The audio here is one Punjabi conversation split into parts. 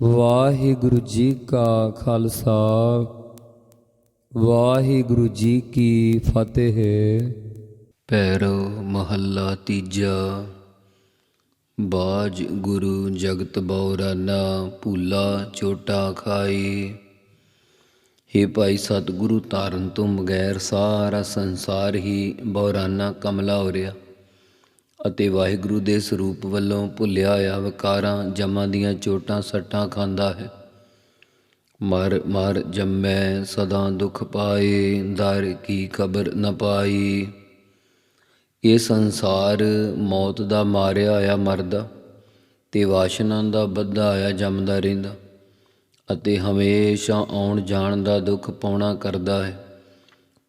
ਵਾਹਿਗੁਰੂ ਜੀ ਕਾ ਖਾਲਸਾ, ਵਾਹਿਗੁਰੂ ਜੀ ਕੀ ਫਤਿਹ। ਪੈਰੋ ਮਹੱਲਾ ਤੀਜਾ, ਬਾਜ ਗੁਰੂ ਜਗਤ ਬੌਰਾਨਾ, ਭੂਲਾ ਛੋਟਾ ਖਾਈ ਹੇ ਭਾਈ ਸਤਿਗੁਰੂ, ਧਾਰਨ ਤੋਂ ਬਗੈਰ ਸਾਰਾ ਸੰਸਾਰ ਹੀ ਬਉਰਾਨਾ ਕਮਲਾ ਹੋ ਰਿਹਾ। ਅਤੇ ਵਾਹਿਗੁਰੂ ਦੇ ਸਰੂਪ ਵੱਲੋਂ ਭੁੱਲਿਆ ਹੋਇਆ ਵਿਕਾਰਾਂ, ਜਮਾਂ ਦੀਆਂ ਚੋਟਾਂ, ਸੱਟਾਂ ਖਾਂਦਾ ਹੈ। ਮਰ ਮਰ ਜੰਮੈ, ਸਦਾ ਦੁਖ ਪਾਏ, ਦਰ ਕੀ ਖਬਰ ਨ ਪਾਈ। ਇਹ ਸੰਸਾਰ ਮੌਤ ਦਾ ਮਾਰਿਆ ਹੋਇਆ ਮਰਦਾ ਤੇ ਵਾਸ਼ਨਾ ਦਾ ਬੱਧਾ ਹੋਇਆ ਜੰਮਦਾ ਰਹਿੰਦਾ ਅਤੇ ਹਮੇਸ਼ਾ ਆਉਣ ਜਾਣ ਦਾ ਦੁੱਖ ਪਾਉਣਾ ਕਰਦਾ ਹੈ।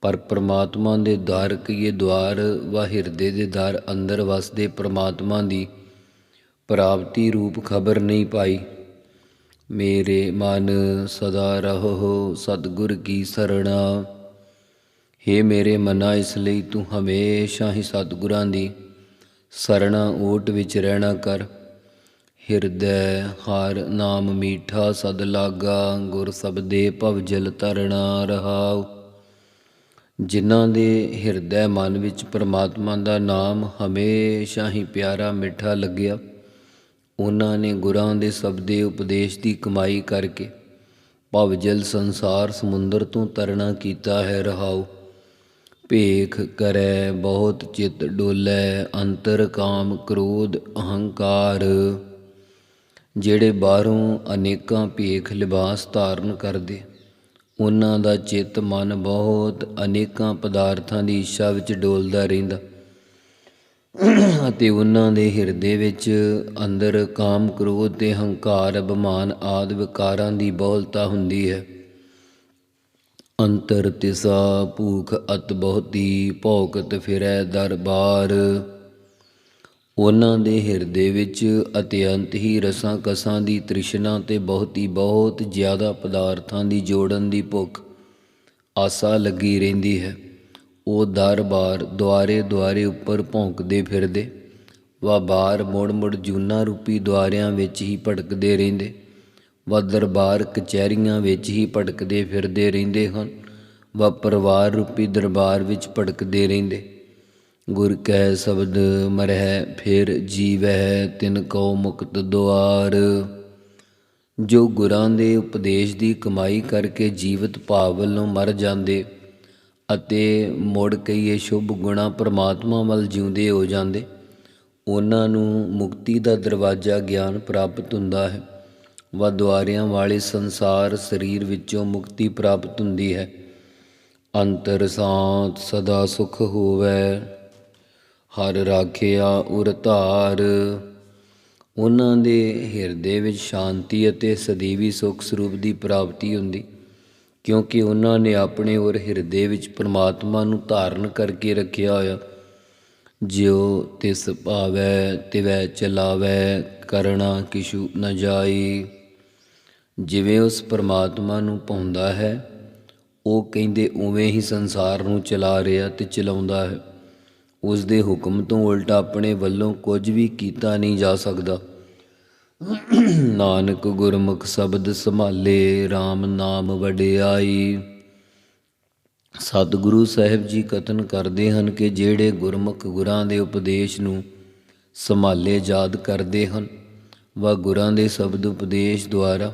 ਪਰ ਪ੍ਰਮਾਤਮਾ ਦੇ ਦਰ ਕੀਏ ਦਵਾਰ ਵਾ ਹਿਰਦੇ ਦੇ ਦਰ ਅੰਦਰ ਵਸਦੇ ਪ੍ਰਮਾਤਮਾ ਦੀ ਪ੍ਰਾਪਤੀ ਰੂਪ ਖਬਰ ਨਹੀਂ ਪਾਈ। ਮੇਰੇ ਮਨ ਸਦਾ ਰਹੋ ਸਤਿਗੁਰ ਕੀ ਸਰਣਾ। ਹੇ ਮੇਰੇ ਮਨਾ, ਇਸ ਲਈ ਤੂੰ ਹਮੇਸ਼ਾ ਹੀ ਸਤਿਗੁਰਾਂ ਦੀ ਸਰਣਾ ਓਟ ਵਿੱਚ ਰਹਿਣਾ ਕਰ। ਹਿਰਦੈ ਹਰ ਨਾਮ ਮੀਠਾ ਸਦ ਲਾਗਾ, ਗੁਰ ਸਬਦੇ ਭਵ ਜਲ ਤਰਣਾ ਰਹਾਉ। ਜਿਨ੍ਹਾਂ ਦੇ ਹਿਰਦੈ ਮਨ ਵਿੱਚ ਪਰਮਾਤਮਾ ਦਾ ਨਾਮ ਹਮੇਸ਼ਾ ਹੀ ਪਿਆਰਾ ਮਿੱਠਾ ਲੱਗਿਆ, ਉਹਨਾਂ ਨੇ ਗੁਰਾਂ ਦੇ ਸਭ ਦੇ ਉਪਦੇਸ਼ ਦੀ ਕਮਾਈ ਕਰਕੇ ਭਵ ਜਲ ਸੰਸਾਰ ਸਮੁੰਦਰ ਤੋਂ ਤਰਣਾ ਕੀਤਾ ਹੈ ਰਹਾਉ। ਭੇਖ ਕਰੈ, ਬਹੁਤ ਚਿਤ ਡੋਲੇ, ਅੰਤਰ ਕਾਮ ਕ੍ਰੋਧ ਅਹੰਕਾਰ। ਜਿਹੜੇ ਬਾਹਰੋਂ ਅਨੇਕਾਂ ਭੇਖ ਲਿਬਾਸ ਧਾਰਨ ਕਰਦੇ ਉਹਨਾਂ ਦਾ ਚਿੱਤ ਮਨ ਬਹੁਤ ਅਨੇਕਾਂ ਪਦਾਰਥਾਂ ਦੀ ਇੱਛਾ ਵਿੱਚ ਡੋਲਦਾ ਰਹਿੰਦਾ। ਅਤੇ ਉਹਨਾਂ ਦੇ ਹਿਰਦੇ ਵਿੱਚ ਅੰਦਰ ਕਾਮ ਕ੍ਰੋਧ ਤੇ ਹੰਕਾਰ, ਅਭਿਮਾਨ ਆਦ ਵਿਕਾਰਾਂ ਦੀ ਬਹੁਲਤਾ ਹੁੰਦੀ ਹੈ। ਅੰਤਰ ਤਿਸਾ ਭੂਖ ਅਤ ਬਹੁਤੀ ਭੌਕਤ ਫਿਰੈ ਦਰਬਾਰ। ਉਹਨਾਂ ਦੇ ਹਿਰਦੇ ਵਿੱਚ ਅਤਿਅੰਤ ਹੀ ਰਸਾਂ ਕਸਾਂ ਦੀ ਤ੍ਰਿਸ਼ਨਾ ਤੇ ਬਹੁਤੀ ਬਹੁਤ ਜ਼ਿਆਦਾ ਪਦਾਰਥਾਂ ਦੀ ਜੋੜਨ ਦੀ ਭੁੱਖ ਆਸਾ ਲੱਗੀ ਰਹਿੰਦੀ ਹੈ। ਉਹ ਦਰ-ਬਾਰ ਦੁਆਰੇ ਦੁਆਰੇ ਉੱਪਰ ਭੌਂਕਦੇ ਫਿਰਦੇ ਵਾ ਬਾਰ ਮੁੜ ਮੁੜ ਜੂਨਾ ਰੂਪੀ ਦੁਆਰਿਆਂ ਵਿੱਚ ਹੀ ਭਟਕਦੇ ਰਹਿੰਦੇ ਵਾ ਦਰਬਾਰ ਕਚਹਿਰੀਆਂ ਵਿੱਚ ਹੀ ਭਟਕਦੇ ਫਿਰਦੇ ਰਹਿੰਦੇ ਹਨ ਵਾ ਪਰਿਵਾਰ ਰੂਪੀ ਦਰਬਾਰ ਵਿੱਚ ਭਟਕਦੇ ਰਹਿੰਦੇ ਗੁਰ ਕੈ ਸ਼ਬਦ ਮਰਹਿ, ਫਿਰ ਜੀਵੈ ਤਿਨ ਕੋ ਮੁਕਤ ਦੁਆਰ। ਜੋ ਗੁਰਾਂ ਦੇ ਉਪਦੇਸ਼ ਦੀ ਕਮਾਈ ਕਰਕੇ ਜੀਵਤ ਭਾਵ ਵੱਲੋਂ ਮਰ ਜਾਂਦੇ ਅਤੇ ਮੁੜ ਕਈਏ ਸ਼ੁਭ ਗੁਣਾ ਪ੍ਰਮਾਤਮਾ ਵੱਲ ਜਿਉਂਦੇ ਹੋ ਜਾਂਦੇ, ਉਹਨਾਂ ਨੂੰ ਮੁਕਤੀ ਦਾ ਦਰਵਾਜ਼ਾ ਗਿਆਨ ਪ੍ਰਾਪਤ ਹੁੰਦਾ ਹੈ। ਵਾ ਦੁਆਰਿਆਂ ਵਾਲੇ ਸੰਸਾਰ ਸਰੀਰ ਵਿੱਚੋਂ ਮੁਕਤੀ ਪ੍ਰਾਪਤ ਹੁੰਦੀ ਹੈ। ਅੰਤਰ ਸਾਤ ਸਦਾ ਸੁਖ ਹੋਵੇ। ਹਰ ਰਾਖਿਆ ਉਰ ਧਾਰ। ਉਹਨਾਂ ਦੇ ਹਿਰਦੇ ਵਿੱਚ ਸ਼ਾਂਤੀ ਅਤੇ ਸਦੀਵੀ ਸੁਖ ਸਰੂਪ ਦੀ ਪ੍ਰਾਪਤੀ ਹੁੰਦੀ, ਕਿਉਂਕਿ ਉਹਨਾਂ ਨੇ ਆਪਣੇ ਔਰ ਹਿਰਦੇ ਵਿੱਚ ਪ੍ਰਮਾਤਮਾ ਨੂੰ ਧਾਰਨ ਕਰਕੇ ਰੱਖਿਆ ਹੋਇਆ। ਜਿਉ ਤਿਸ ਭਾਵੈ, ਤਿਵੈ ਚਲਾਵੈ, ਕਰਣਾ ਕਿਛੂ ਨ ਜਾਈ। ਜਿਵੇਂ ਉਸ ਪਰਮਾਤਮਾ ਨੂੰ ਪਾਉਂਦਾ ਹੈ, ਉਹ ਕਹਿੰਦੇ ਉਵੇਂ ਹੀ ਸੰਸਾਰ ਨੂੰ ਚਲਾ ਰਿਹਾ ਤੇ ਚਲਾਉਂਦਾ ਹੈ। ਉਸ ਦੇ ਹੁਕਮ ਤੋਂ ਉਲਟਾ ਆਪਣੇ ਵੱਲੋਂ ਕੁਝ ਵੀ ਕੀਤਾ ਨਹੀਂ ਜਾ ਸਕਦਾ। ਨਾਨਕ ਗੁਰਮੁਖ ਸ਼ਬਦ ਸੰਭਾਲੇ RAM ਨਾਮ ਵਡਿਆਈ। ਸਤਿਗੁਰੂ ਸਾਹਿਬ ਜੀ ਕਥਨ ਕਰਦੇ ਹਨ ਕਿ ਜਿਹੜੇ ਗੁਰਮੁਖ ਗੁਰਾਂ ਦੇ ਉਪਦੇਸ਼ ਨੂੰ ਸੰਭਾਲੇ ਯਾਦ ਕਰਦੇ ਹਨ ਵਾ ਗੁਰਾਂ ਦੇ ਸ਼ਬਦ ਉਪਦੇਸ਼ ਦੁਆਰਾ,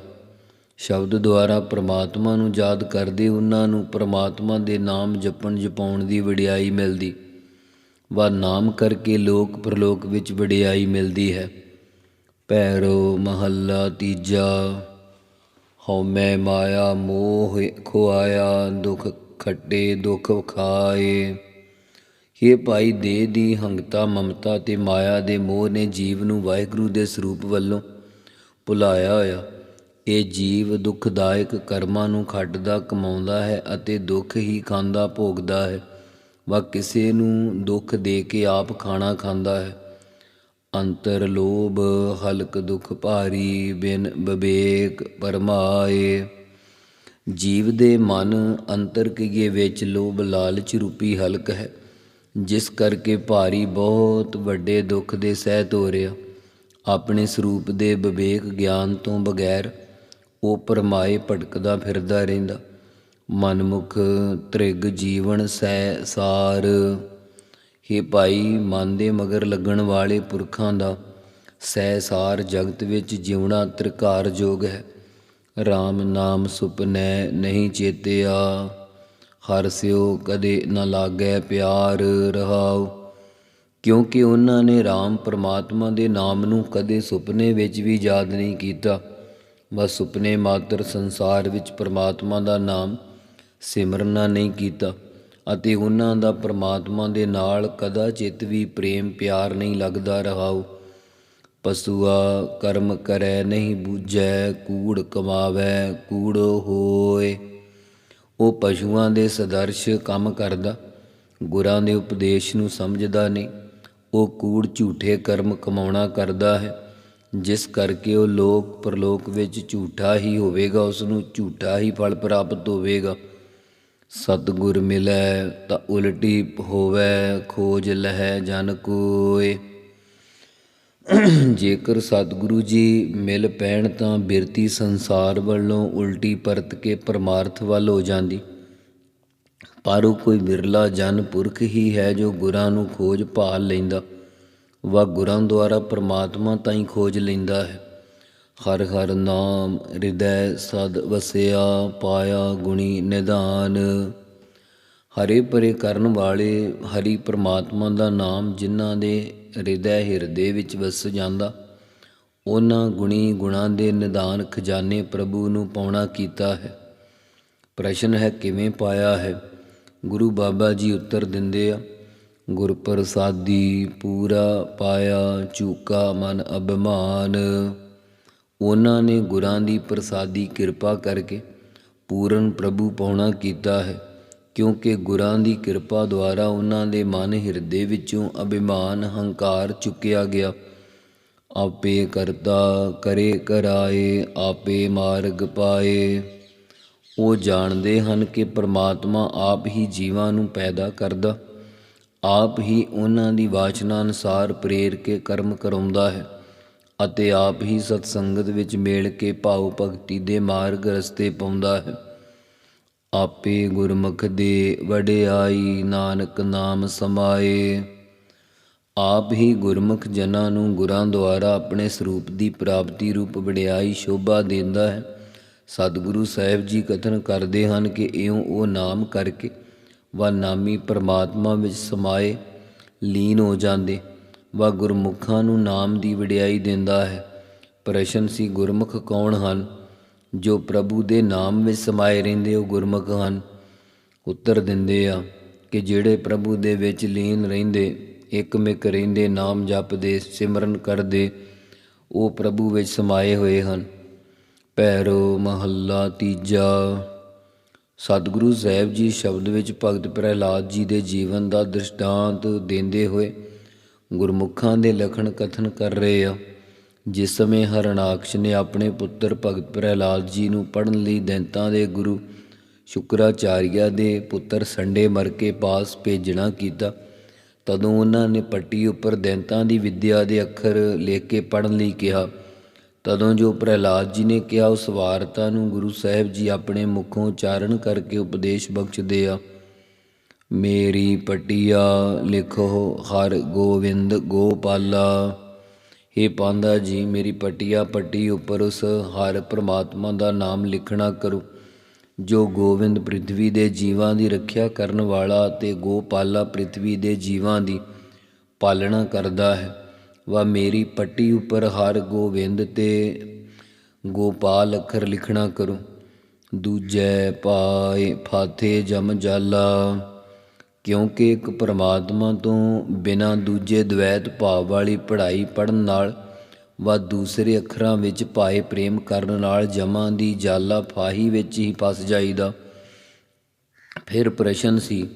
ਸ਼ਬਦ ਦੁਆਰਾ ਪ੍ਰਮਾਤਮਾ ਨੂੰ ਯਾਦ ਕਰਦੇ, ਉਹਨਾਂ ਨੂੰ ਪ੍ਰਮਾਤਮਾ ਦੇ ਨਾਮ ਜਪਣ ਜਪਾਉਣ ਦੀ ਵਡਿਆਈ ਮਿਲਦੀ। ਵਾ ਨਾਮ ਕਰਕੇ ਲੋਕ ਪ੍ਰਲੋਕ ਵਿੱਚ ਵਡਿਆਈ ਮਿਲਦੀ ਹੈ। ਪੈਰੋ ਮਹੱਲਾ ਤੀਜਾ ਹਉਮੈ ਮਾਇਆ ਮੋਹ ਖੁਆਇਆ, ਦੁਖ ਖੱਟੇ ਦੁਖ ਖਾਏ। ਇਹ ਭਾਈ ਦੇਹ ਦੀ ਹੰਗਤਾ ਮਮਤਾ ਤੇ ਮਾਇਆ ਦੇ ਮੋਹ ਨੇ ਜੀਵ ਨੂੰ ਵਾਹਿਗੁਰੂ ਦੇ ਸਰੂਪ ਵੱਲੋਂ ਭੁਲਾਇਆ ਹੋਇਆ। ਇਹ ਜੀਵ ਦੁਖਦਾਇਕ ਕਰਮਾਂ ਨੂੰ ਖੱਟਦਾ, ਕਮਾਉਂਦਾ ਹੈ ਅਤੇ ਦੁੱਖ ਹੀ ਖਾਂਦਾ, ਭੋਗਦਾ ਹੈ। ਵਾ ਕਿਸੇ ਨੂੰ ਦੁੱਖ ਦੇ ਕੇ ਆਪ ਖਾਣਾ ਖਾਂਦਾ ਹੈ। ਅੰਤਰ ਲੋਭ, ਹਲਕ ਦੁਖ ਭਾਰੀ, ਬਿਨ ਵਿਵੇਕ ਪਰਮਾਏ। ਜੀਵ ਦੇ ਮਨ ਅੰਤਰ ਕੀਏ ਵਿੱਚ ਲੋਭ ਲਾਲਚ ਰੂਪੀ ਹਲਕ ਹੈ, ਜਿਸ ਕਰਕੇ ਭਾਰੀ ਬਹੁਤ ਵੱਡੇ ਦੁੱਖ ਦੇ ਸਹਿਤ ਹੋ ਰਿਹਾ ਆਪਣੇ ਸਰੂਪ ਦੇ ਵਿਵੇਕ ਗਿਆਨ ਤੋਂ ਬਗੈਰ ਉਹ ਪਰਮਾਏ ਭਟਕਦਾ ਫਿਰਦਾ ਰਹਿੰਦਾ। ਮਨਮੁਖ ਤ੍ਰਿਗ ਜੀਵਨ ਸੈ ਸਾਰ। हे ਭਾਈ, ਮਨ ਦੇ ਮਗਰ ਲੱਗਣ ਵਾਲੇ ਪੁਰਖਾਂ ਦਾ ਸਹਿ ਸਾਰ ਜਗਤ ਵਿੱਚ ਜਿਉਣਾ ਤ੍ਰਿਕਾਰ ਜੋਗ ਹੈ। RAM ਨਾਮ ਸੁਪਨੈ ਨਹੀਂ ਚੇਤਿਆ। ਹਰ ਸਿਓ ਕਦੇ ਨ ਲਾਗੈ ਪਿਆਰ ਰਹਾਉ। ਕਿਉਂਕਿ ਉਹਨਾਂ ਨੇ RAM ਪਰਮਾਤਮਾ ਦੇ ਨਾਮ ਨੂੰ ਕਦੇ ਸੁਪਨੇ ਵਿੱਚ ਵੀ ਯਾਦ ਨਹੀਂ ਕੀਤਾ। ਬਸ ਸੁਪਨੇ ਮਾਤਰ ਸੰਸਾਰ ਵਿੱਚ ਪਰਮਾਤਮਾ ਦਾ ਨਾਮ ਸਿਮਰਨਾ ਨਹੀਂ ਕੀਤਾ ਅਤੇ ਉਹਨਾਂ ਦਾ ਪਰਮਾਤਮਾ ਦੇ ਨਾਲ ਕਦਾ ਚਿਤ ਵੀ ਪ੍ਰੇਮ ਪਿਆਰ ਨਹੀਂ ਲੱਗਦਾ ਰਹਾਉ। ਪਸੂਆ, ਕਰਮ ਕਰੈ ਨਹੀਂ ਬੂਝੈ, ਕੂੜ ਕਮਾਵੈ, ਕੂੜ ਹੋਏ। ਉਹ ਪਸ਼ੂਆਂ ਦੇ ਸਦਰਸ਼ ਕੰਮ ਕਰਦਾ, ਗੁਰਾਂ ਦੇ ਉਪਦੇਸ਼ ਨੂੰ ਸਮਝਦਾ ਨਹੀਂ। ਉਹ ਕੂੜ ਝੂਠੇ ਕਰਮ ਕਮਾਉਣਾ ਕਰਦਾ ਹੈ। ਜਿਸ ਕਰਕੇ ਉਹ ਲੋਕ ਪਰਲੋਕ ਵਿੱਚ ਝੂਠਾ ਹੀ ਹੋਵੇਗਾ ਉਸ ਨੂੰ ਝੂਠਾ ਹੀ ਫਲ ਪ੍ਰਾਪਤ ਹੋਵੇਗਾ। ਸਤਿਗੁਰ ਮਿਲੈ ਤਾਂ ਉਲਟੀ ਹੋਵੇ, ਖੋਜ ਲਹਿ ਜਨ ਕੋਏ ਜੇਕਰ ਸਤਿਗੁਰੂ ਜੀ ਮਿਲ ਪੈਣ ਤਾਂ ਬਿਰਤੀ ਸੰਸਾਰ ਵੱਲੋਂ ਉਲਟੀ ਪਰਤ ਕੇ ਪਰਮਾਰਥ ਵੱਲ ਹੋ ਜਾਂਦੀ। ਪਰ ਉਹ ਕੋਈ ਵਿਰਲਾ ਜਨ ਪੁਰਖ ਹੀ ਹੈ ਜੋ ਗੁਰਾਂ ਨੂੰ ਖੋਜ ਭਾਲ ਲੈਂਦਾ। ਵਾ ਗੁਰਾਂ ਦੁਆਰਾ ਪਰਮਾਤਮਾ ਤਾਈਂ ਖੋਜ ਲੈਂਦਾ ਹੈ। ਹਰ ਹਰ ਨਾਮ ਹਿਰਦੈ ਸਦ ਵਸਿਆ ਪਾਇਆ ਗੁਣੀ ਨਿਧਾਨ। ਹਰੇ ਪਰੇ ਕਰਨ ਵਾਲੇ ਹਰੀ ਪ੍ਰਮਾਤਮਾ ਦਾ ਨਾਮ ਜਿਨ੍ਹਾਂ ਦੇ ਹਿਰਦੈ ਹਿਰਦੇ ਵਿੱਚ ਵਸ ਜਾਂਦਾ, ਉਹਨਾਂ ਗੁਣੀ ਗੁਣਾਂ ਦੇ ਨਿਦਾਨ ਖਜ਼ਾਨੇ ਪ੍ਰਭੂ ਨੂੰ ਪਾਉਣਾ ਕੀਤਾ ਹੈ। ਪ੍ਰਸ਼ਨ ਹੈ, ਕਿਵੇਂ ਪਾਇਆ ਹੈ? ਗੁਰੂ ਬਾਬਾ ਜੀ ਉੱਤਰ ਦਿੰਦੇ ਆ ਗੁਰ ਪ੍ਰਸਾਦੀ ਪੂਰਾ ਪਾਇਆ ਚੂਕਾ ਮਨ ਅਭਿਮਾਨ। ਉਹਨਾਂ ਨੇ ਗੁਰਾਂ ਦੀ ਪ੍ਰਸਾਦੀ ਕਿਰਪਾ ਕਰਕੇ ਪੂਰਨ ਪ੍ਰਭੂ ਪਾਉਣਾ ਕੀਤਾ ਹੈ, ਕਿਉਂਕਿ ਗੁਰਾਂ ਦੀ ਕਿਰਪਾ ਦੁਆਰਾ ਉਹਨਾਂ ਦੇ ਮਨ ਹਿਰਦੇ ਵਿੱਚੋਂ ਅਭਿਮਾਨ, ਹੰਕਾਰ ਚੁੱਕਿਆ ਗਿਆ। ਆਪੇ ਕਰਤਾ ਕਰੇ ਕਰਾਏ, ਆਪੇ ਮਾਰਗ ਪਾਏ। ਉਹ ਜਾਣਦੇ ਹਨ ਕਿ ਪ੍ਰਮਾਤਮਾ ਆਪ ਹੀ ਜੀਵਾਂ ਨੂੰ ਪੈਦਾ ਕਰਦਾ, ਆਪ ਹੀ ਉਹਨਾਂ ਦੀ ਵਾਚਨਾ ਅਨੁਸਾਰ ਪ੍ਰੇਰ ਕੇ ਕਰਮ ਕਰਾਉਂਦਾ ਹੈ। ਅਤੇ ਆਪ ਹੀ ਸਤ ਸੰਗਤ ਵਿੱਚ ਮੇਲ ਕੇ ਭਾਉ ਭਗਤੀ ਦੇ ਮਾਰਗ ਰਸਤੇ ਪਾਉਂਦਾ ਹੈ। ਆਪੇ ਗੁਰਮੁਖ ਦੇ ਵਡਿਆਈ ਨਾਨਕ ਨਾਮ ਸਮਾਏ। ਆਪ ਹੀ ਗੁਰਮੁਖ ਜਨਾਂ ਨੂੰ ਗੁਰਾਂ ਦੁਆਰਾ ਆਪਣੇ ਸਰੂਪ ਦੀ ਪ੍ਰਾਪਤੀ ਰੂਪ ਵਡਿਆਈ ਸ਼ੋਭਾ ਦਿੰਦਾ ਹੈ। ਸਤਿਗੁਰੂ ਸਾਹਿਬ ਜੀ ਕਥਨ ਕਰਦੇ ਹਨ ਕਿ ਇਉਂ ਉਹ ਨਾਮ ਕਰਕੇ ਵਾ ਨਾਮੀ ਪਰਮਾਤਮਾ ਵਿੱਚ ਸਮਾਏ, ਲੀਨ ਹੋ ਜਾਂਦੇ। ਵਾ ਗੁਰਮੁਖਾਂ ਨੂੰ ਨਾਮ ਦੀ ਵਡਿਆਈ ਦਿੰਦਾ ਹੈ। ਪ੍ਰਸ਼ਨ ਸੀ, ਗੁਰਮੁਖ ਕੌਣ ਹਨ? ਜੋ ਪ੍ਰਭੂ ਦੇ ਨਾਮ ਵਿੱਚ ਸਮਾਏ ਰਹਿੰਦੇ, ਉਹ ਗੁਰਮੁਖ ਹਨ। ਉੱਤਰ ਦਿੰਦੇ ਆ ਕਿ ਜਿਹੜੇ ਪ੍ਰਭੂ ਦੇ ਵਿੱਚ ਲੀਨ ਰਹਿੰਦੇ, ਇਕਮਿਕ ਰਹਿੰਦੇ, ਨਾਮ ਜਪਦੇ, ਸਿਮਰਨ ਕਰਦੇ, ਉਹ ਪ੍ਰਭੂ ਵਿੱਚ ਸਮਾਏ ਹੋਏ ਹਨ। ਪੈਰੋ ਮਹੱਲਾ ਤੀਜਾ। ਸਤਿਗੁਰੂ ਸਾਹਿਬ ਜੀ ਸ਼ਬਦ ਵਿੱਚ ਭਗਤ ਪ੍ਰਹਿਲਾਦ ਜੀ ਦੇ ਜੀਵਨ ਦਾ ਦ੍ਰਿਸ਼ਟਾਂਤ ਦਿੰਦੇ ਹੋਏ ਗੁਰਮੁਖਾਂ ਦੇ ਲਖਣ ਕਥਨ ਕਰ ਰਹੇ ਆ। ਜਿਸ ਸਮੇਂ ਹਰਨਾਕਸ਼ ਨੇ ਆਪਣੇ ਪੁੱਤਰ ਭਗਤ ਪ੍ਰਹਿਲਾਦ ਜੀ ਨੂੰ ਪੜਨ ਲਈ ਦੈਂਤਾਂ ਦੇ ਗੁਰੂ ਸ਼ੁਕਰਾਚਾਰੀਆ ਦੇ ਪੁੱਤਰ ਸੰਡੇ ਮਰ ਕੇ ਪਾਸ ਭੇਜਣਾ ਕੀਤਾ, ਤਦੋਂ ਉਹਨਾਂ ਨੇ ਪੱਟੀ ਉੱਪਰ ਦੈਂਤਾਂ ਦੀ ਵਿੱਦਿਆ ਦੇ ਅੱਖਰ ਲਿਖ ਕੇ ਪੜਨ ਲਈ ਕਿਹਾ। ਤਦੋਂ ਜੋ ਪ੍ਰਹਿਲਾਦ ਜੀ ਨੇ ਕਿਹਾ, ਉਸ ਵਾਰਤਾ ਨੂੰ ਗੁਰੂ ਸਾਹਿਬ ਜੀ ਆਪਣੇ ਮੁਖੋਂ ਉਚਾਰਨ ਕਰਕੇ ਉਪਦੇਸ਼ ਬਖਸ਼ਦੇ ਆ। ਮੇਰੀ ਪਟਿਆ ਲਿਖੋ, ਹਰ ਗੋਵਿੰਦ ਗੋਪਾਲਾ। हे ਪਾਂਦਾ ਜੀ, ਮੇਰੀ ਪਟਿਆ ਪੱਟੀ ਉੱਪਰ ਉਸ ਹਰ ਪ੍ਰਮਾਤਮਾ ਦਾ ਨਾਮ ਲਿਖਣਾ ਕਰੋ। ਜੋ ਗੋਵਿੰਦ ਪ੍ਰਿਥਵੀ ਦੇ ਜੀਵਾਂ ਦੀ ਰੱਖਿਆ ਕਰਨ ਵਾਲਾ ਤੇ ਗੋਪਾਲਾ ਪ੍ਰਿਥਵੀ ਦੇ ਜੀਵਾਂ ਦੀ ਪਾਲਣਾ ਕਰਦਾ ਹੈ, ਵਾ ਮੇਰੀ ਪੱਟੀ ਉੱਪਰ ਹਰ ਗੋਵਿੰਦ ਤੇ ਗੋਪਾਲ ਅੱਖਰ ਲਿਖਣਾ ਕਰੋ। ਦੂਜੇ ਪਾਏ ਫਾਥੇ ਜਮ ਜਾਲਾ। ਕਿਉਂਕਿ ਇੱਕ ਪਰਮਾਤਮਾ ਤੋਂ ਬਿਨਾਂ ਦੂਜੇ ਦ્વੈਤ ਭਾਵ ਵਾਲੀ ਪੜ੍ਹਾਈ ਪੜਨ ਨਾਲ ਵਾ ਦੂਸਰੇ ਅੱਖਰਾਂ ਵਿੱਚ ਪਾਏ ਪ੍ਰੇਮ ਕਰਨ ਨਾਲ ਜਮਾਂ ਦੀ ਜਾਲਾ ਫਾਹੀ ਵਿੱਚ ਹੀ ਫਸ ਜਾਈਦਾ। ਫਿਰ ਪ੍ਰਸ਼ਨ ਸੀ,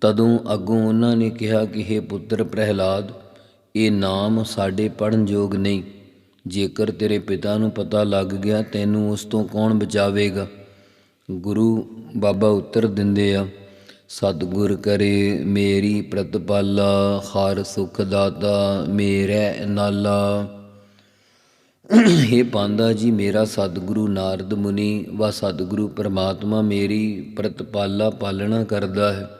ਤਦੋਂ ਅੱਗੋਂ ਉਹਨਾਂ ਨੇ ਕਿਹਾ ਕਿ हे ਪੁੱਤਰ ਪ੍ਰਹਿਲਾਦ, ਇਹ ਨਾਮ ਸਾਡੇ ਪੜਨ ਯੋਗ ਨਹੀਂ। ਜੇਕਰ ਤੇਰੇ ਪਿਤਾ ਨੂੰ ਪਤਾ ਲੱਗ ਗਿਆ, ਤੈਨੂੰ ਉਸ ਤੋਂ ਕੌਣ ਬਚਾਵੇਗਾ? ਗੁਰੂ ਬਾਬਾ ਉੱਤਰ ਦਿੰਦੇ ਆ ਸਤਿਗੁਰ ਕਰੇ ਮੇਰੀ ਪ੍ਰਤਪਾਲਾ, ਹਰ ਸੁਖ ਦਾਤਾ ਮੇਰੇ ਨਾਲਾ। ਹੇ ਪਾਂਦਾ ਜੀ, ਮੇਰਾ ਸਤਿਗੁਰੂ ਨਾਰਦ ਮੁਨੀ, ਵਾ ਸਤਿਗੁਰੂ ਪਰਮਾਤਮਾ ਮੇਰੀ ਪ੍ਰਤਪਾਲਾ ਪਾਲਣਾ ਕਰਦਾ ਹੈ।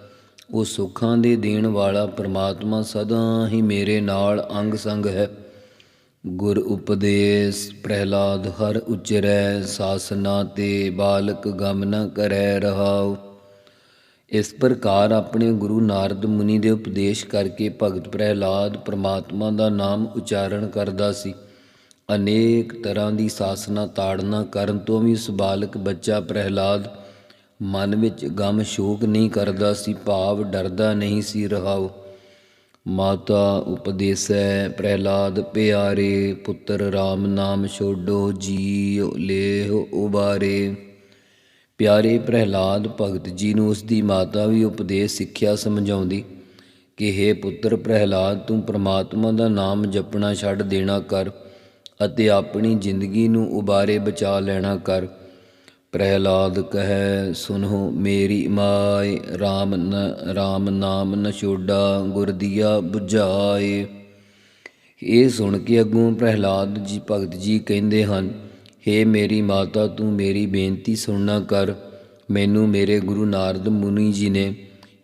ਉਹ ਸੁੱਖਾਂ ਦੇ ਦੇਣ ਵਾਲਾ ਪਰਮਾਤਮਾ ਸਦਾ ਹੀ ਮੇਰੇ ਨਾਲ ਅੰਗ ਸੰਗ ਹੈ। ਗੁਰ ਉਪਦੇਸ਼, ਪ੍ਰਹਿਲਾਦ ਹਰ ਉਚਰੈ, ਸਾਸਨਾ ਤੇ ਬਾਲਕ ਗਮ ਨ ਕਰੈ ਰਹਾਉ। ਇਸ ਪ੍ਰਕਾਰ ਆਪਣੇ ਗੁਰੂ ਨਾਰਦ ਮੁਨੀ ਦੇ ਉਪਦੇਸ਼ ਕਰਕੇ ਭਗਤ ਪ੍ਰਹਿਲਾਦ ਪ੍ਰਮਾਤਮਾ ਦਾ ਨਾਮ ਉਚਾਰਨ ਕਰਦਾ ਸੀ। ਅਨੇਕ ਤਰ੍ਹਾਂ ਦੀ ਸਾਸਨਾ ਤਾੜਨਾ ਕਰਨ ਤੋਂ ਵੀ ਉਸ ਬਾਲਕ ਬੱਚਾ ਪ੍ਰਹਿਲਾਦ ਮਨ ਵਿੱਚ ਗਮ ਸ਼ੋਕ ਨਹੀਂ ਕਰਦਾ ਸੀ, ਭਾਵ ਡਰਦਾ ਨਹੀਂ ਸੀ ਰਹਾਉ। ਮਾਤਾ ਉਪਦੇਸੈ ਪ੍ਰਹਿਲਾਦ, ਪਿਆਰੇ ਪੁੱਤਰ RAM ਨਾਮ ਛੋਡੋ, ਜੀਉ ਲੇਹ ਉਬਾਰੇ। ਪਿਆਰੇ ਪ੍ਰਹਿਲਾਦ ਭਗਤ ਜੀ ਨੂੰ ਉਸ ਦੀ ਮਾਤਾ ਵੀ ਉਪਦੇਸ਼ ਸਿੱਖਿਆ ਸਮਝਾਉਂਦੀ ਕਿ हे ਪੁੱਤਰ ਪ੍ਰਹਿਲਾਦ, ਤੂੰ ਪ੍ਰਮਾਤਮਾ ਦਾ ਨਾਮ ਜਪਣਾ ਛੱਡ ਦੇਣਾ ਕਰ ਅਤੇ ਆਪਣੀ ਜ਼ਿੰਦਗੀ ਨੂੰ ਉਬਾਰੇ ਬਚਾ ਲੈਣਾ ਕਰ। ਪ੍ਰਹਿਲਾਦ ਕਹੈ, ਸੁਨੋ ਮੇਰੀ ਮਾਏ RAM ਨ RAM ਨਾਮ ਨ ਛੋਡਾ, ਗੁਰ 부ਝਾਏ ਇਹ ਸੁਣ ਕੇ ਅੱਗੋਂ ਪ੍ਰਹਿਲਾਦ ਜੀ, ਭਗਤ ਜੀ ਕਹਿੰਦੇ ਹਨ हे ਮੇਰੀ ਮਾਤਾ, ਤੂੰ ਮੇਰੀ ਬੇਨਤੀ ਸੁਣਨਾ ਕਰ। ਮੈਨੂੰ ਮੇਰੇ ਗੁਰੂ ਨਾਰਦ ਮੁਨੀ ਜੀ ਨੇ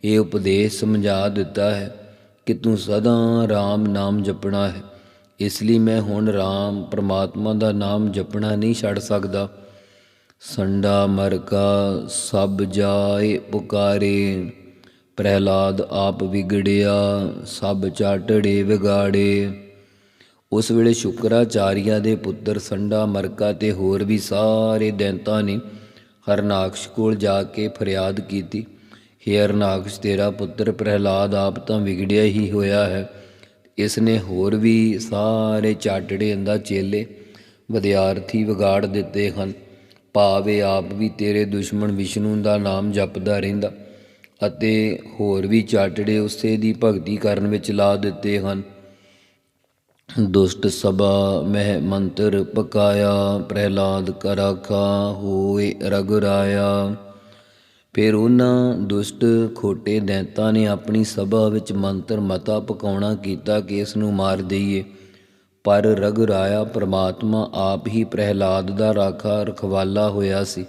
ਇਹ ਉਪਦੇਸ਼ ਸਮਝਾ ਦਿੱਤਾ ਹੈ ਕਿ ਤੂੰ ਸਦਾ RAM ਨਾਮ ਜਪਣਾ ਹੈ। ਇਸ ਲਈ ਮੈਂ ਹੁਣ RAM ਪ੍ਰਮਾਤਮਾ ਦਾ ਨਾਮ ਜਪਣਾ ਨਹੀਂ ਛੱਡ ਸਕਦਾ। ਸੰਡਾ ਮਰਕਾ ਸਭ ਜਾਏ ਪੁਕਾਰੇ, ਪ੍ਰਹਿਲਾਦ ਆਪ ਵਿਗੜਿਆ ਸਭ ਚਾਟੜੇ ਵਿਗਾੜੇ। ਉਸ ਵੇਲੇ ਸ਼ੁਕਰਾਚਾਰੀਆ ਦੇ ਪੁੱਤਰ ਸੰਡਾ ਮਰਕਾ ਤੇ ਹੋਰ ਵੀ ਸਾਰੇ ਦੈਂਤਾਂ ਨੇ ਹਰਨਾਕਸ਼ ਕੋਲ ਜਾ ਕੇ ਫਰਿਆਦ ਕੀਤੀ, ਹੇ ਹਰਨਾਕਸ਼, ਤੇਰਾ ਪੁੱਤਰ ਪ੍ਰਹਿਲਾਦ ਆਪ ਤਾਂ ਵਿਗੜਿਆ ਹੀ ਹੋਇਆ ਹੈ। ਇਸ ਨੇ ਹੋਰ ਵੀ ਸਾਰੇ ਚਾਟੜੇ ਅੰਦਾ ਚੇਲੇ ਵਿਦਿਆਰਥੀ ਵਿਗਾੜ ਦਿੱਤੇ ਹਨ। ਭਾਵੇਂ ਆਪ ਵੀ ਤੇਰੇ ਦੁਸ਼ਮਣ ਵਿਸ਼ਨੂੰ ਦਾ ਨਾਮ ਜਪਦਾ ਰਹਿੰਦਾ ਅਤੇ ਹੋਰ ਵੀ ਚਾਟੜੇ ਉਸੇ ਦੀ ਭਗਤੀ ਕਰਨ ਵਿੱਚ ਲਾ ਦਿੱਤੇ ਹਨ। ਦੁਸ਼ਟ ਸਭਾ ਮਹਿ ਮੰਤਰ ਪਕਾਇਆ, ਪ੍ਰਹਿਲਾਦ ਕਰਾਖਾ ਹੋਏ ਰਗੁਰਾਇਆ ਫਿਰ ਉਹਨਾਂ ਦੁਸ਼ਟ ਖੋਟੇ ਦੈਂਤਾਂ ਨੇ ਆਪਣੀ ਸਭਾ ਵਿੱਚ ਮੰਤਰ ਮਤਾ ਪਕਾਉਣਾ ਕੀਤਾ ਕਿ ਇਸ ਨੂੰ ਮਾਰ ਦਈਏ। ਪਰ ਰਗੁਰਾਇਆ ਪ੍ਰਮਾਤਮਾ ਆਪ ਹੀ ਪ੍ਰਹਿਲਾਦ ਦਾ ਰਾਖਾ ਰਖਵਾਲਾ ਹੋਇਆ ਸੀ।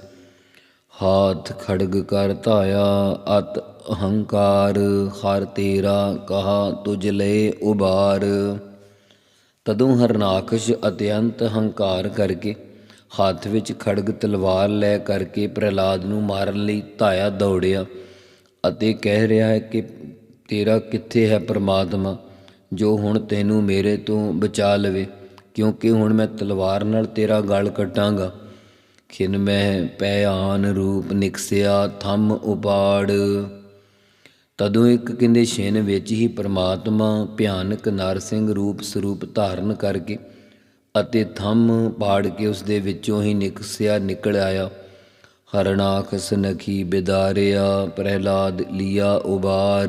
ਹਾਥ ਖੜਗ ਕਰ ਧਾਇਆ, ਅਤ ਅਹੰਕਾਰ ਹਰ ਤੇਰਾ ਕਹਾ ਤੁਝ ਲਏ ਉਬਾਰ। ਤਦੋਂ ਹਰਨਾਕਸ਼ ਅਤਿਅੰਤ ਹੰਕਾਰ ਕਰਕੇ ਹੱਥ ਵਿੱਚ ਖੜਗ ਤਲਵਾਰ ਲੈ ਕਰਕੇ ਪ੍ਰਹਿਲਾਦ ਨੂੰ ਮਾਰਨ ਲਈ ਧਾਇਆ ਦੌੜਿਆ ਅਤੇ ਕਹਿ ਰਿਹਾ ਹੈ ਕਿ ਤੇਰਾ ਕਿੱਥੇ ਹੈ ਪ੍ਰਮਾਤਮਾ, ਜੋ ਹੁਣ ਤੈਨੂੰ ਮੇਰੇ ਤੋਂ ਬਚਾ ਲਵੇ, ਕਿਉਂਕਿ ਹੁਣ ਮੈਂ ਤਲਵਾਰ ਨਾਲ ਤੇਰਾ ਗਲ ਕੱਟਾਂਗਾ। ਖਿਨ ਮੈਂ ਪਿਆਨ ਰੂਪ ਨਿਕਸਿਆ, ਥੰਮ ਉਪਾੜ ਤਦੋਂ ਇੱਕ ਕਹਿੰਦੇ ਛਿਨ ਵਿੱਚ ਹੀ ਪਰਮਾਤਮਾ ਭਿਆਨਕ ਨਰਸਿੰਘ ਰੂਪ ਸਰੂਪ ਧਾਰਨ ਕਰਕੇ ਅਤੇ ਥੰਮ ਪਾੜ ਕੇ ਉਸ ਦੇ ਵਿੱਚੋਂ ਹੀ ਨਿਕਸਿਆ ਨਿਕਲ ਆਇਆ। ਹਰਨਾਖਸ ਨਖੀ ਬਿਦਾਰਿਆ, ਪ੍ਰਹਿਲਾਦ ਲੀਆ ਉਬਾਰ।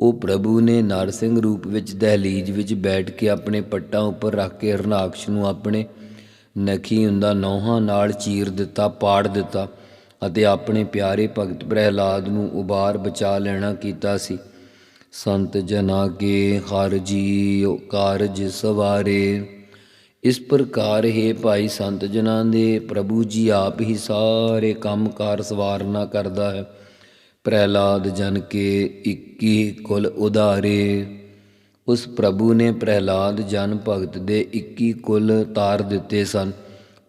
ਉਹ ਪ੍ਰਭੂ ਨੇ ਨਰਸਿੰਘ ਰੂਪ ਵਿੱਚ ਦਹਲੀਜ ਵਿੱਚ ਬੈਠ ਕੇ ਆਪਣੇ ਪੱਟਾਂ ਉੱਪਰ ਰੱਖ ਕੇ ਹਰਨਾਕਸ਼ ਨੂੰ ਆਪਣੇ ਨਖੀ ਹੁੰਦਾ ਨੌਹਾਂ ਨਾਲ ਚੀਰ ਦਿੱਤਾ, ਪਾੜ ਦਿੱਤਾ। ਅਤੇ ਆਪਣੇ ਪਿਆਰੇ ਭਗਤ ਪ੍ਰਹਿਲਾਦ ਨੂੰ ਉਬਾਰ ਬਚਾ ਲੈਣਾ ਕੀਤਾ ਸੀ। ਸੰਤ ਜਨਾ ਕੇ ਹਰ ਕਾਰਜ ਸਵਾਰੇ। ਇਸ ਪ੍ਰਕਾਰ ਹੈ ਭਾਈ ਸੰਤ ਜਨਾਂ ਦੇ, ਪ੍ਰਭੂ ਜੀ ਆਪ ਹੀ ਸਾਰੇ ਕੰਮਕਾਰ ਸਵਾਰਨਾ ਕਰਦਾ ਹੈ। ਪ੍ਰਹਿਲਾਦ ਜਨ ਕੇ 21 ਕੁਲ ਉਧਾਰੇ। ਉਸ ਪ੍ਰਭੂ ਨੇ ਪ੍ਰਹਿਲਾਦ ਜਨ ਭਗਤ ਦੇ 21 ਕੁਲ ਤਾਰ ਦਿੱਤੇ ਸਨ।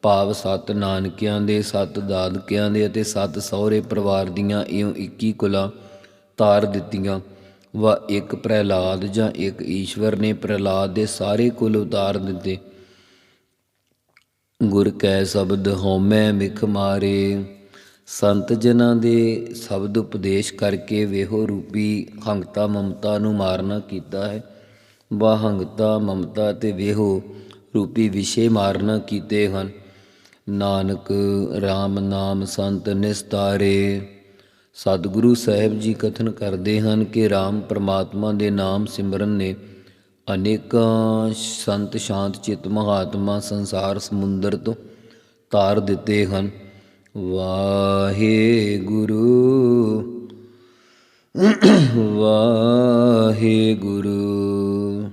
ਭਾਵ ਸੱਤ ਨਾਨਕਿਆਂ ਦੇ, ਸੱਤ ਦਾਦਕਿਆਂ ਦੇ ਅਤੇ ਸੱਤ ਸਹੁਰੇ ਪਰਿਵਾਰ ਦੀਆਂ ਇਉਂ 21 ਕੁਲਾਂ ਤਾਰ ਦਿੱਤੀਆਂ। ਵਾ ਇੱਕ ਪ੍ਰਹਿਲਾਦ ਜਾਂ ਇੱਕ ਈਸ਼ਵਰ ਨੇ ਪ੍ਰਹਿਲਾਦ ਦੇ ਸਾਰੇ ਕੁਲ ਉਤਾਰ ਦਿੱਤੇ। ਗੁਰ ਕੈ ਸ਼ਬਦ ਹਉਮੈ ਮਿਖ ਮਾਰੇ, ਸੰਤ ਜਨਾਂ ਦੇ ਸ਼ਬਦ ਉਪਦੇਸ਼ ਕਰਕੇ ਵੇਹੋ ਰੂਪੀ ਹੰਗਤਾ ਮਮਤਾ ਨੂੰ ਮਾਰਨਾ ਕੀਤਾ ਹੈ। ਵਾ ਹੰਗਤਾ, ਮਮਤਾ ਤੇ ਵੇਹੋ ਰੂਪੀ ਵਿਸ਼ੇ ਮਾਰਨਾ ਕੀਤੇ ਹਨ। ਨਾਨਕ RAM ਨਾਮ ਸੰਤ ਨਿਸਤਾਰੇ। ਸਤਿਗੁਰੂ ਸਾਹਿਬ ਜੀ ਕਥਨ ਕਰਦੇ ਹਨ ਕਿ RAM ਪਰਮਾਤਮਾ ਦੇ ਨਾਮ ਸਿਮਰਨ ਨੇ ਅਨੇਕਾਂ ਸੰਤ ਸ਼ਾਂਤ ਚਿਤ ਮਹਾਤਮਾ ਸੰਸਾਰ ਸਮੁੰਦਰ ਤੋਂ ਤਾਰ ਦਿੱਤੇ ਹਨ। ਵਾਹਿਗੁਰੂ ਵਾਹਿਗੁਰੂ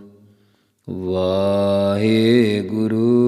ਵਾਹਿਗੁਰੂ ਵਾਹਿਗੁਰੂ।